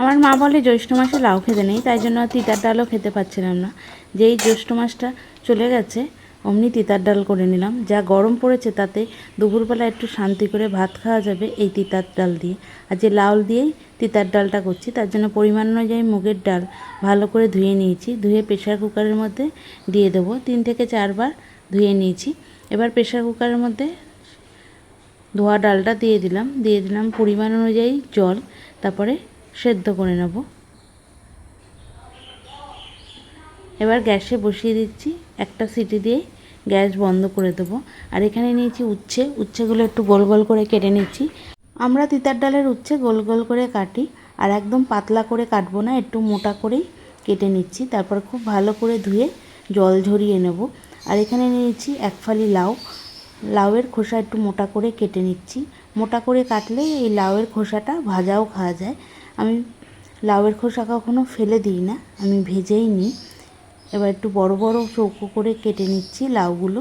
আমার মা বলে জ্যৈষ্ঠ মাসে লাউ খেতে নেই, তাই জন্য তিতার ডালও খেতে পাচ্ছিলাম না। যেই জ্যৈষ্ঠ মাসটা চলে গেছে, অমনি তিতার ডাল করে নিলাম। যা গরম পড়েছে তাতে দুপুরবেলা একটু শান্তি করে ভাত খাওয়া যাবে এই তিতার ডাল দিয়ে। আর যে লাউল দিয়েই তিতার ডালটা করছি, তার জন্য পরিমাণ অনুযায়ী মুগের ডাল ভালো করে ধুয়ে নিয়েছি। ধুয়ে প্রেশার কুকারের মধ্যে দিয়ে দেবো। তিন থেকে চারবার ধুয়ে নিয়েছি। এবার প্রেশার কুকারের মধ্যে ধোয়া ডালটা দিয়ে দিলাম। দিয়ে দিলাম পরিমাণ অনুযায়ী জল, তারপরে সেদ্ধ করে নেব। এবার গ্যাসে বসিয়ে দিচ্ছি। একটা সিটি দিয়ে গ্যাস বন্ধ করে দেবো। আর এখানে নিয়েছি উচ্ছে। উচ্ছেগুলো একটু গোল গোল করে কেটে নিচ্ছি। আমরা তিতার ডালের উচ্ছে গোল গোল করে কাটি আর একদম পাতলা করে কাটবো না, একটু মোটা করেই কেটে নিচ্ছি। তারপর খুব ভালো করে ধুয়ে জল ঝরিয়ে নেব। আর এখানে নিয়েছি এক ফালি লাউ। লাউয়ের খোসা একটু মোটা করে কেটে নিচ্ছি। মোটা করে কাটলে এই লাউয়ের খোসাটা ভাজাও খাওয়া যায়। আমি লাউয়ের খোসা কখনো ফেলে দিই না, আমি ভেজেই নিই। এবার একটু বড় বড় চৌকো করে কেটে নিচ্ছি লাউগুলো।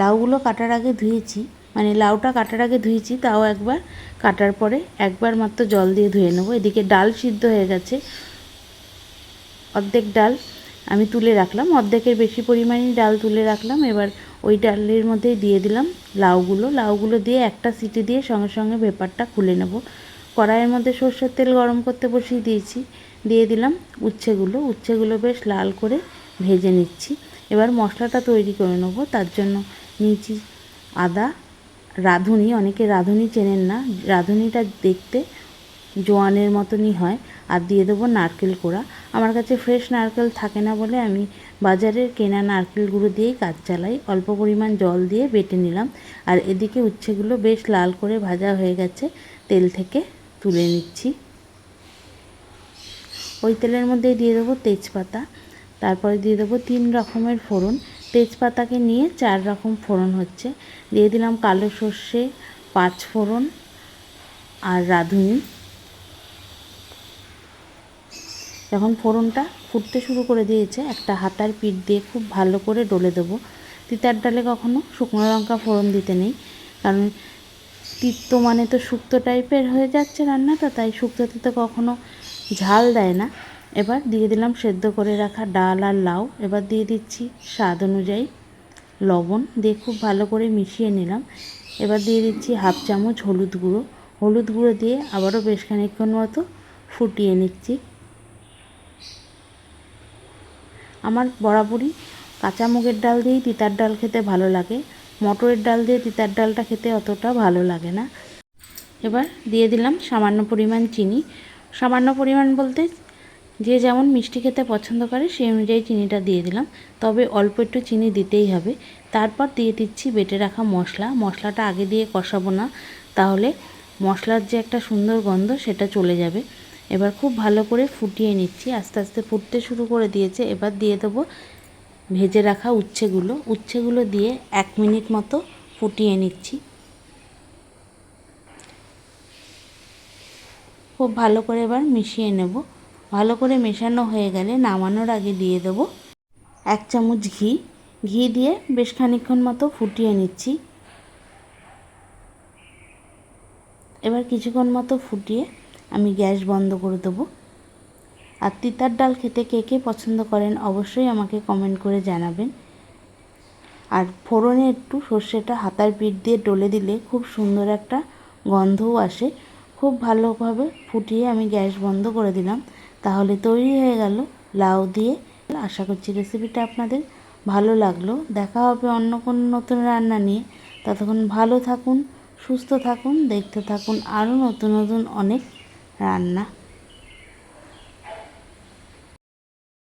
লাউগুলো কাটার আগে ধুয়েছি মানে লাউটা কাটার আগে ধুয়েছি, তাও একবার কাটার পরে একবার মাত্র জল দিয়ে ধুয়ে নেব। এদিকে ডাল সিদ্ধ হয়ে গেছে। অর্ধেক ডাল আমি তুলে রাখলাম, অর্ধেকের বেশি পরিমাণে ডাল তুলে রাখলাম। এবার ওই ডালের মধ্যে দিয়ে দিলাম লাউগুলো। লাউগুলো দিয়ে একটা সিটি দিয়ে সঙ্গে সঙ্গে ভেপারটা খুলে নেব। কড়াইয়ের মধ্যে সর্ষের তেল গরম করতে বসিয়ে দিয়েছি। দিয়ে দিলাম উচ্ছেগুলো। উচ্ছেগুলো বেশ লাল করে ভেজে নিচ্ছি। এবার মশলাটা তৈরি করে নেব। তার জন্য নিয়েছি আদা, রাঁধুনি, অনেকে রাঁধুনি চেনেন না। রাঁধুনিটা দেখতে জোয়ানের মতনই হয়। আর দিয়ে দেবো নারকেল কোড়া। আমার কাছে ফ্রেশ নারকেল থাকে না বলে আমি বাজারের কেনা নারকেলগুলো দিয়েই কাজ চালাই। অল্প পরিমাণ জল দিয়ে বেটে নিলাম। আর এদিকে উচ্ছেগুলো বেশ লাল করে ভাজা হয়ে গেছে তেল থেকে। তুলে নিচ্ছি। ওই তেলের মধ্যে দিয়ে দেবো তেজপাতা। তারপরে দিয়ে দেবো তিন রকমের ফোড়ন। তেজপাতাকে নিয়ে চার রকম ফোড়ন হচ্ছে। দিয়ে দিলাম কালো সর্ষে, পাঁচ ফোড়ন আর রাঁধুনি। যখন ফোড়নটা ফুটতে শুরু করে দিয়েছে। একটা হাতার পিঠ দিয়ে খুব ভালো করে ডলে দেবো। তিতার ডালে কখনো শুকনো লঙ্কা ফোড়ন দিতে নেই। কারণ তিক্ত মানে তো শুক্তো টাইপের হয়ে যাচ্ছে রান্নাটা, তাই শুক্তোতে তো কখনো ঝাল দেয় না। এবার দিয়ে দিলাম সেদ্ধ করে রাখা ডাল আর লাউ। এবার দিয়ে দিচ্ছি স্বাদ অনুযায়ী লবণ। দিয়ে খুব ভালো করে মিশিয়ে নিলাম। এবার দিয়ে দিচ্ছি হাফ চামচ হলুদ গুঁড়ো। হলুদ গুঁড়ো দিয়ে আবারও বেশ খানিকক্ষণ মতো ফুটিয়ে নিচ্ছি। আমার বরাবরই কাঁচা মুগের ডাল দিয়েই তিতার ডাল খেতে ভালো লাগে। মটরের ডাল দিয়ে তিতার ডালটা খেতে অতটা ভালো লাগে না। এবার দিয়ে দিলাম সামান্য পরিমাণ চিনি। সামান্য পরিমাণ বলতে যে যেমন মিষ্টি খেতে পছন্দ করে, সেই অনুযায়ী চিনিটা দিয়ে দিলাম। তবে অল্প একটু চিনি দিতেই হবে। তারপর দিয়ে দিচ্ছি বেটে রাখা মশলা। মশলাটা আগে দিয়ে কষাবো না, তাহলে মশলার যে একটা সুন্দর গন্ধ সেটা চলে যাবে। এবার খুব ভালো করে ফুটিয়ে নিচ্ছি। আস্তে আস্তে ফুটতে শুরু করে দিয়েছে। এবার দিয়ে দেবো ভেজে রাখা উচ্ছেগুলো উচ্ছেগুলো দিয়ে এক মিনিট মতো ফুটিয়ে নিচ্ছি। খুব ভালো করে এবার মিশিয়ে নেব। ভালো করে মেশানো হয়ে গেলে নামানোর আগে দিয়ে দেব এক চামচ ঘি। ঘি দিয়ে বেশ খানিক্ষণ মতো ফুটিয়ে নিচ্ছি। এবার কিছুক্ষণ মতো ফুটিয়ে আমি গ্যাস বন্ধ করে দেবো। আর তিতার ডাল খেতে কে কে পছন্দ করেন অবশ্যই আমাকে কমেন্ট করে জানাবেন। আর ফোড়নে একটু সর্ষেটা হাতার পিঠ দিয়ে ডলে দিলে খুব সুন্দর একটা গন্ধও আসে। খুব ভালোভাবে ফুটিয়ে আমি গ্যাস বন্ধ করে দিলাম। তাহলে তৈরি হয়ে গেল লাউ দিয়ে। আশা করছি রেসিপিটা আপনাদের ভালো লাগল। দেখা হবে অন্য কোনো নতুন রান্না নিয়ে। ততক্ষণ ভালো থাকুন, সুস্থ থাকুন, দেখতে থাকুন আরও নতুন নতুন অনেক রান্না।